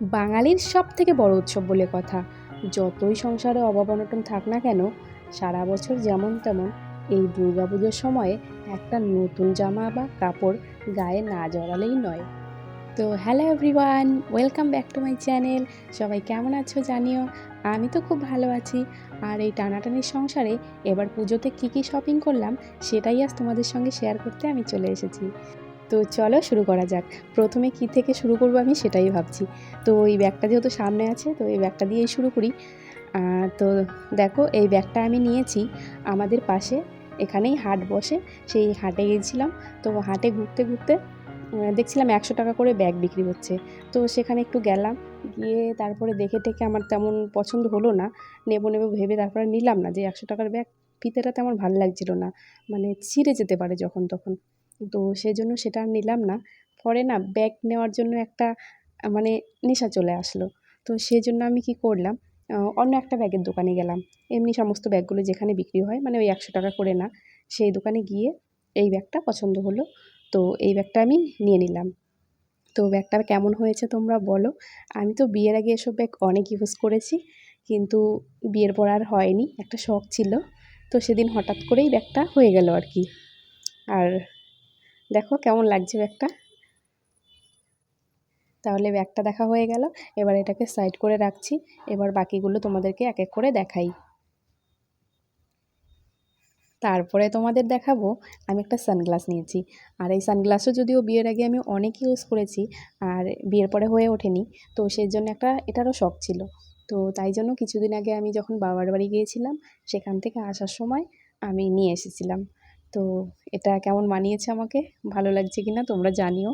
বাঙালির সব থেকে বড় উৎসব বলে কথা। যতই সংসারে অভাব অনটন থাক না কেন, সারা বছর যেমন তেমন এই দুর্গাপুজোর সময়ে একটা নতুন জামা বা কাপড় গায়ে না জড়ালেই নয়। তো hello everyone welcome back to my channel সবাই কেমন আছো জানিও? আমি তো খুব ভালো আছি। আর এই টানাটানির সংসারে এবার পুজোতে কী কী শপিং করলাম, সেটাই আজ তোমাদের সঙ্গে শেয়ার করতে আমি চলে এসেছি। তো চলো শুরু করা যাক। প্রথমে কি থেকে শুরু করব আমি সেটাই ভাবছি। তো এই ব্যাগটা যেহেতু সামনে আছে, তো এই ব্যাগটা দিয়েই শুরু করি। তো দেখো, এই ব্যাগটা আমি নিয়েছি আমাদের পাশে, এখানেই হাট বসে। সেই হাটে গিয়েছিলাম তো হাটে ঘুরতে ঘুরতে দেখছিলাম একশো টাকা করে ব্যাগ বিক্রি হচ্ছে। তো সেখানে একটু গেলাম, গিয়ে তারপরে দেখে টেকে আমার তেমন পছন্দ হলো না। নেব নেব ভেবে তারপরে নিলাম না যে একশো টাকার ব্যাগ, ফিতেটা তেমন ভালো লাগছিল না। মানে ছিঁড়ে যেতে পারে যখন তখন। তো সেই জন্য সেটা আর নিলাম না। পরে না ব্যাগ নেওয়ার জন্য একটা মানে নেশা চলে আসলো। তো সেই জন্য আমি কি করলাম অন্য একটা ব্যাগের দোকানে গেলাম। এমনি সমস্ত ব্যাগগুলো যেখানে বিক্রি হয় মানে ওই একশো টাকা করে না, সেই দোকানে গিয়ে এই ব্যাগটা পছন্দ হলো। তো এই ব্যাগটা আমি নিয়ে নিলাম। তো ব্যাগটা কেমন হয়েছে তোমরা বলো। আমি তো বিয়ের আগে এসব ব্যাগ অনেক ইউজ করেছি, কিন্তু বিয়ের পর আর হয়নি, একটা শখ ছিল। তো সেদিন হঠাৎ করেই ব্যাগটা হয়ে গেল আর কি। আর দেখো কেমন লাগছে ব্যাগটা। তাহলে ব্যাগটা দেখা হয়ে গেল। এবার এটাকে সাইড করে রাখছি। এবার বাকিগুলো তোমাদেরকে এক এক করে দেখাই। তারপরে তোমাদের দেখাবো, আমি একটা সানগ্লাস নিয়েছি। আর এই সানগ্লাসও যদিও বিয়ের আগে আমি অনেক ইউজ করেছি, আর বিয়ের পরে হয়ে ওঠেনি। তো সেই জন্য একটা, এটারও শখ ছিল। তো তাই জন্য কিছুদিন আগে আমি যখন বাবার বাড়ি গিয়েছিলাম, সেখান থেকে আসার সময় আমি নিয়ে এসেছিলাম। তো এটা কেমন মানিয়েছে আমাকে? ভালো লাগছে কিনা তোমরা জানিও।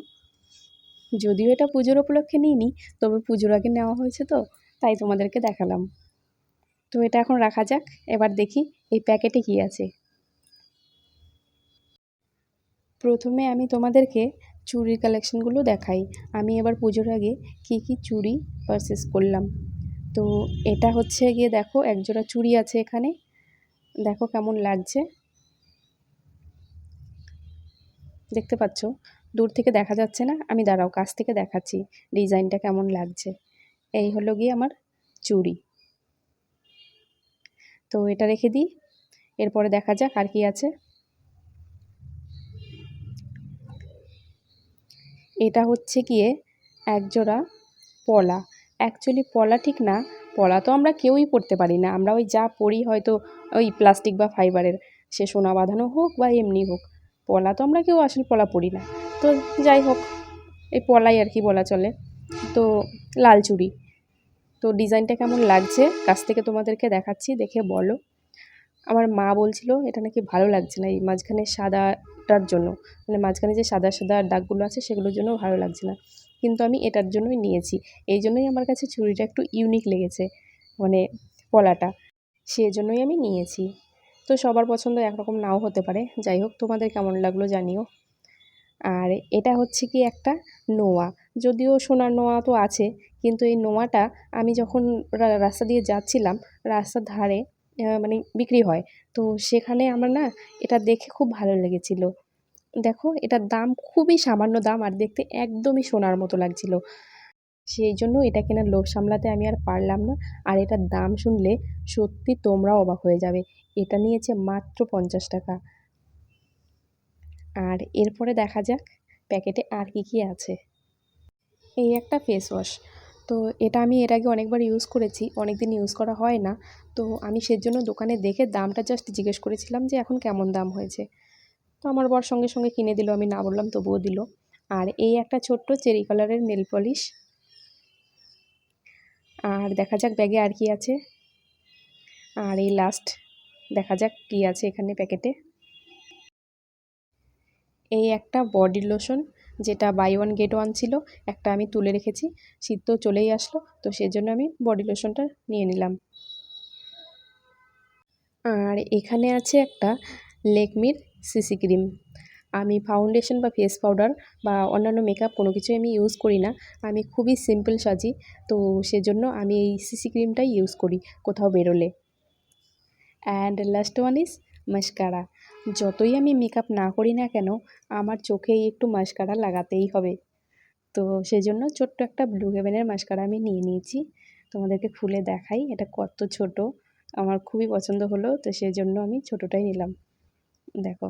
যদিও এটা পুজোর উপলক্ষে নিইনি, তবে পুজোর আগে নেওয়া হয়েছে তো, তাই তোমাদেরকে দেখালাম। তো এটা এখন রাখা যাক, এবার দেখি এই প্যাকেটে কী আছে। প্রথমে আমি তোমাদেরকে চুড়ির কালেকশনগুলো দেখাই। আমি এবার পুজোর আগে কী কী চুড়ি পারচেস করলাম। তো এটা হচ্ছে গিয়ে দেখো, একজোড়া চুড়ি আছে এখানে। দেখো কেমন লাগছে। দেখতে পাচ্ছ? দূর থেকে দেখা যাচ্ছে না। আমি দাঁড়াও, কাছ থেকে দেখাচ্ছি ডিজাইনটা কেমন লাগছে। এই হলো গিয়ে আমার চুড়ি। তো এটা রেখে দিই। এরপরে দেখা যাক আর কি আছে। এটা হচ্ছে গিয়ে একজোড়া পলা। অ্যাকচুয়ালি পলা ঠিক না। পলা তো আমরা কেউই পরতে পারি না। আমরা ওই যা পরি হয়তো ওই প্লাস্টিক বা ফাইবারের। সে সোনা বাঁধানো হোক বা এমনি হোক। পলা তো আমরা কেউ আসল পলা পড়ি না। তো যাই হোক, এই পলাই আর কি বলা চলে। তো লাল চুড়ি। তো ডিজাইনটা কেমন লাগছে? কাছ থেকে তোমাদেরকে দেখাচ্ছি, দেখে বলো। আমার মা বলছিল, এটা নাকি ভালো লাগছে না এই মাঝখানে সাদাটার জন্য। মানে মাঝখানে যে সাদা সাদা দাগগুলো আছে, সেগুলোর জন্য ভালো লাগছে না। কিন্তু আমি এটার জন্যই নিয়েছি। এই জন্যই আমার কাছে চুড়িটা একটু ইউনিক লেগেছে মানে পলাটা। সেই জন্যই আমি নিয়েছি। তো সবার পছন্দ একরকম নাও হতে পারে। যাই হোক, তোমাদের কেমন লাগল জানিও। আর এটা হচ্ছে কি একটা নোয়া। যদিও সোনার নোয়া তো আছে, কিন্তু এই নোয়াটা আমি যখন রাস্তা দিয়ে যাচ্ছিলাম, রাস্তার ধারে মানে বিক্রি হয়। তো সেখানে আমার না এটা দেখে খুব ভালো লেগেছিল। দেখো, এটার দাম খুবই সামান্য দাম আর দেখতে একদমই সোনার মতো লাগছিল। সেই জন্য এটা কেনার লোভ সামলাতে আমি আর পারলাম না। আর এটার দাম শুনলে সত্যি তোমরাও অবাক হয়ে যাবে। এটা নিয়েছে মাত্র পঞ্চাশ টাকা। আর এরপরে দেখা যাক প্যাকেটে আর কি কি আছে। এই একটা ফেস ওয়াশ তো এটা আমি এর আগে অনেকবার ইউজ করেছি অনেক দিন ইউজ করা হয় না। তো আমি সেজন্য দোকানে দেখে দামটা জাস্ট জিজ্ঞেস করেছিলাম যে এখন কেমন দাম হয়েছে। তো আমার বর সঙ্গে সঙ্গে কিনে দিল, আমি না বললাম তবুও দিল। আর এই একটা ছোট্ট চেরি কালারের নেল পলিশ আর দেখা যাক ব্যাগে আর কি আছে। আর এই লাস্ট দেখা যাক কি আছে এখানে প্যাকেটে। এই একটা বডি লোশন যেটা বাই ওয়ান গেট ওয়ান ছিল, একটা আমি তুলে রেখেছি, শীত তো চলেই আসলো, তো সেজন্য আমি বডি লোশনটা নিয়ে নিলাম। আর এখানে আছে একটা লেকমির সিসি ক্রিম। আমি ফাউন্ডেশন বা ফেস পাউডার বা অন্যান্য মেকআপ কোনো কিছুই আমি ইউজ করি না, আমি খুবই সিম্পল সাজি, তো সেজন্য আমি এই সিসি ক্রিমটাই ইউজ করি কোথাও বেরোলে। And last one is mascara যতই আমি মেকআপ না করি না কেন, আমার চোখে একটু মাস্কারা লাগাতেই হবে। তো সেই জন্য ছোট্ট একটা ব্লু হেভেনের মাস্কারা আমি নিয়ে নিয়েছি। তোমাদেরকে খুলে দেখাই, এটা কত ছোট। আমার খুবই পছন্দ হলো, তো সেই জন্য আমি ছোটোটাই নিলাম। দেখো।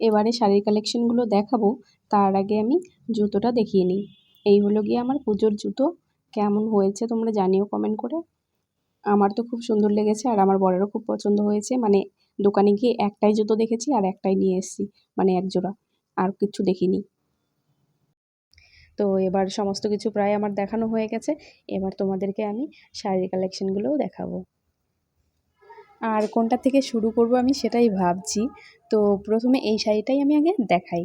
এবারে শাড়ির কালেকশনগুলো দেখাবো, তার আগে আমি জুতোটা দেখিয়ে নিই। এই হলো গিয়ে আমার পুজোর জুতো। কেমন হয়েছে তোমরা জানিও কমেন্ট করে। আমার তো খুব সুন্দর লেগেছে আর আমার বরেরও খুব পছন্দ হয়েছে। মানে দোকানে গিয়ে একটাই জুতো দেখেছি আর একটাই নিয়ে এসেছি মানে এক জোড়া। আর কিচ্ছু দেখিনি। তো এবার সমস্ত কিছু প্রায় আমার দেখানো হয়ে গেছে। এবার তোমাদেরকে আমি শাড়ির কালেকশানগুলোও দেখাবো। আর কোনটা থেকে শুরু করব আমি সেটাই ভাবছি। তো প্রথমে এই শাড়িটাই আমি আগে দেখাই।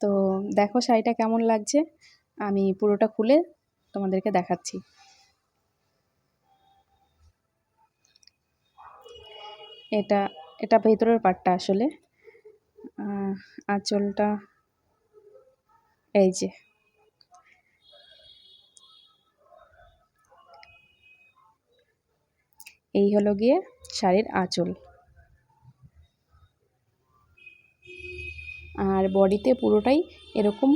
তো দেখো শাড়িটা কেমন লাগছে? আমি পুরোটা খুলে তোমাদেরকে দেখাচ্ছি। এটা এটা ভেতরের পার্টটা আসলে। আঁচলটা এই যে। এই হলো গিয়ে শাড়ির আঁচল। আর বডিতে পুরোটাই এরকম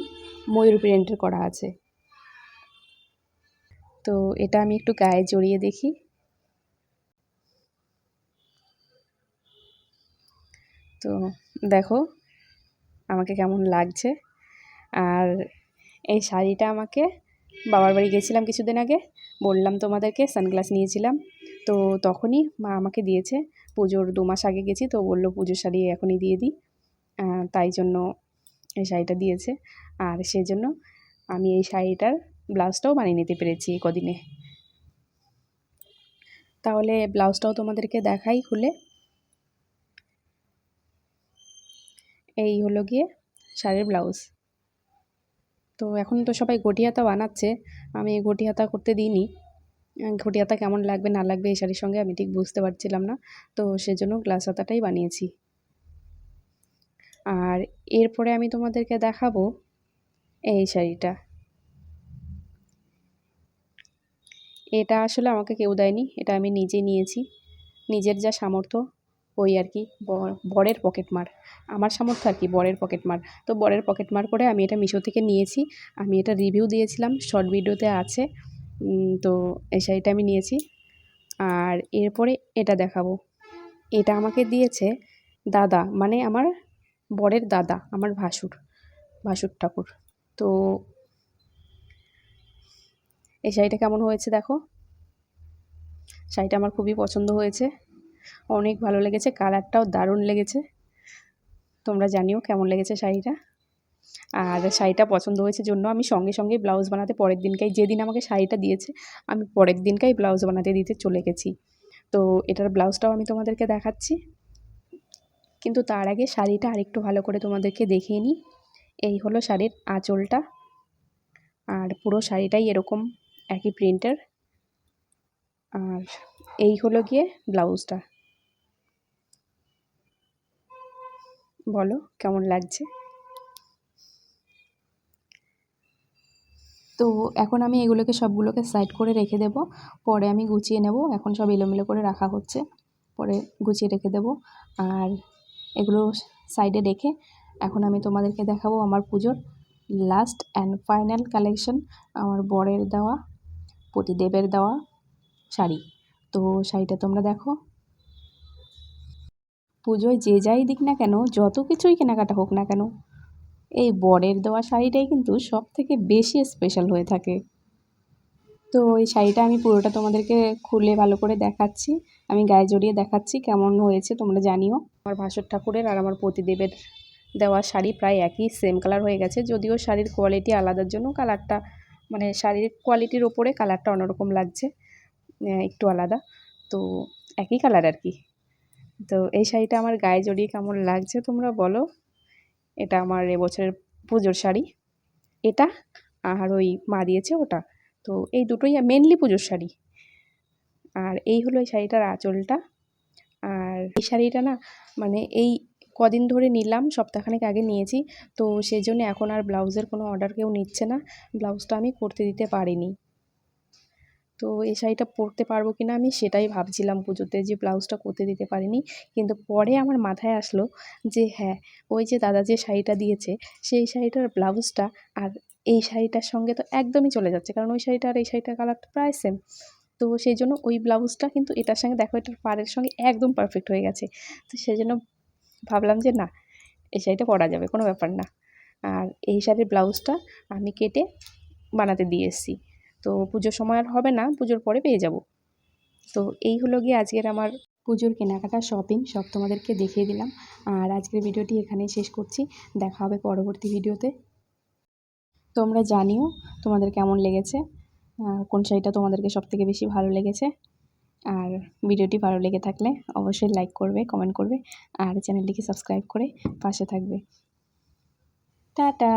ময়ূর প্রিন্টের করা আছে। তো এটা আমি একটু গায়ে জড়িয়ে দেখি তো দেখো, আমাকে কেমন লাগছে। আর এই শাড়িটা আমাকে বাবার বাড়ি গেছিলাম কিছুদিন আগে, বললাম তোমাদেরকে, সানগ্লাস নিয়েছিলাম। তো তখনই মা আমাকে দিয়েছে, পুজোর দু মাস আগে গেছি, তো বলল পুজোর শাড়ি এখনই দিয়ে দিই। তাই জন্য এই শাড়িটা দিয়েছে। আর সেজন্য আমি এই শাড়িটার ব্লাউজটাও বানিয়ে নিতে পেরেছি কদিনে। তাহলে ব্লাউজটাও তোমাদেরকে দেখাই খুলে। এই হলো গিয়ে শাড়ির ব্লাউজ। তো এখন তো সবাই গটি হাতা বানাচ্ছে, আমি গটি হাতা করতে দিইনি। ঘটি হাতা কেমন লাগবে, না লাগবে এই শাড়ির সঙ্গে আমি ঠিক বুঝতে পারছিলাম না। তো সেজন্য গ্লাস হাতাটাই বানিয়েছি। আর এরপরে আমি তোমাদেরকে দেখাবো এই শাড়িটা। এটা আসলে আমাকে কেউ দেয়নি, এটা আমি নিজে নিয়েছি। নিজের যা সামর্থ্য ওই আর কি বরের পকেট মার। আমার সামর্থ্য আর কি, বরের পকেট মার। তো বরের পকেট মার করে আমি এটা মিশো থেকে নিয়েছি। আমি এটা রিভিউ দিয়েছিলাম শর্ট ভিডিওতে আছে। তো এই শাড়িটা আমি নিয়েছি। আর এরপরে এটা দেখাবো। এটা আমাকে দিয়েছে দাদা মানে আমার বরের দাদা, আমার ভাসুর ভাসুর ঠাকুর। তো এই শাড়িটা কেমন হয়েছে দেখো? শাড়িটা আমার খুবই পছন্দ হয়েছে। অনেক ভালো লেগেছে, কালারটাও দারুণ লেগেছে। তোমরা জানিও কেমন লেগেছে শাড়িটা। আর শাড়িটা পছন্দ হয়েছে জন্য আমি সঙ্গে সঙ্গে ব্লাউজ বানাতে পরের দিনকাই, যেদিন আমাকে শাড়িটা দিয়েছে, আমি পরের দিনকাই ব্লাউজ বানাতে দিতে চলে গেছি। তো এটার ব্লাউজটাও আমি তোমাদেরকে দেখাচ্ছি। কিন্তু তার আগে শাড়িটা আরেকটু ভালো করে তোমাদেরকে দেখিয়ে নিই। এই হলো শাড়ির আঁচলটা। আর পুরো শাড়িটাই এরকম একই প্রিন্টের। আর এই হলো গিয়ে ব্লাউজটা। বলো, কেমন লাগছে? তো এখন আমি এগুলোকে সবগুলোকে সাইড করে রেখে দেব। পরে আমি গুছিয়ে নেব। এখন সব এলোমেলো করে রাখা হচ্ছে। পরে গুছিয়ে রেখে দেব। আর এগুলো সাইডে রেখে এখন আমি তোমাদেরকে দেখাবো আমার পুজোর লাস্ট অ্যান্ড ফাইনাল কালেকশন আমার বরের দেওয়া প্রতিদেবের দেওয়া শাড়ি। তো শাড়িটা তোমরা দেখো। পুজোয় যে যাই দিক না কেন, যত কিছুই কেনাকাটা হোক না কেন, এই বরের দেওয়া শাড়িটাই কিন্তু সব থেকে বেশি স্পেশাল হয়ে থাকে। তো এই শাড়িটা আমি পুরোটা তোমাদেরকে খুলে ভালো করে দেখাচ্ছি। আমি গায়ে জড়িয়ে দেখাচ্ছি কেমন হয়েছে, তোমরা জানিও। আমার ভাসুর ঠাকুরের আর আমার প্রতিদেবের দেওয়া শাড়ি প্রায় একই সেম কালার হয়ে গেছে। যদিও শাড়ির কোয়ালিটি আলাদার জন্য কালারটা মানে শাড়ির কোয়ালিটির ওপরে কালারটা অন্যরকম লাগছে একটু আলাদা। তো একই কালার আর কি। তো এই শাড়িটা আমার গায়ে জড়িয়ে কেমন লাগছে তোমরা বলো। এটা আমার এবছরের পুজোর শাড়ি। এটা আর ওই মা দিয়েছে ওটা। তো এই দুটোই মেনলি পুজোর শাড়ি। আর এই হলো এই শাড়িটার আঁচলটা। আর এই শাড়িটা না মানে এই কদিন ধরে নিলাম, সপ্তাহখানেক আগে নিয়েছি। তো সেই জন্য এখন আর ব্লাউজের কোনো অর্ডার কেউ নিচ্ছে না। ব্লাউজটা আমি করতে দিতে পারিনি। তো এই শাড়িটা পরতে পারব কি না আমি সেটাই ভাবছিলাম পুজোতে যে ব্লাউজটা করতে দিতে পারিনি। কিন্তু পরে আমার মাথায় আসলো যে হ্যাঁ ওই যে দাদা যে শাড়িটা দিয়েছে, সেই শাড়িটার ব্লাউজটা আর এই শাড়িটার সঙ্গে তো একদমই চলে যাচ্ছে। কারণ ওই শাড়িটা আর এই শাড়িটার কালারটা প্রায় সেম তো সেই জন্য ওই ব্লাউজটা কিন্তু এটার সঙ্গে, দেখো এটার পাড়ের সঙ্গে একদম পারফেক্ট হয়ে গেছে। তো সেই জন্য ভাবলাম যে না, এই শাড়িটা পরা যাবে, কোনো ব্যাপার না। আর এই শাড়ির ব্লাউজটা আমি কেটে বানাতে দিয়ে এসেছি। তো পুজোর সময় আর হবে না, পুজোর পরে পেয়ে যাব। তো এই হলো গিয়ে আজকের আমার পুজোর কেনাকাটা শপিং, সব তোমাদেরকে দেখিয়ে দিলাম। আর আজকের ভিডিওটি এখানেই শেষ করছি। দেখা হবে পরবর্তী ভিডিওতে। তোমরা জানিও তোমাদের কেমন লেগেছে কোন শাড়িটা তোমাদেরকে সবথেকে বেশি ভালো লেগেছে। আর ভিডিওটি ভালো লেগে থাকলে অবশ্যই লাইক করবে, কমেন্ট করবে, আর চ্যানেলটিকে সাবস্ক্রাইব করে পাশে থাকবে। টাটা!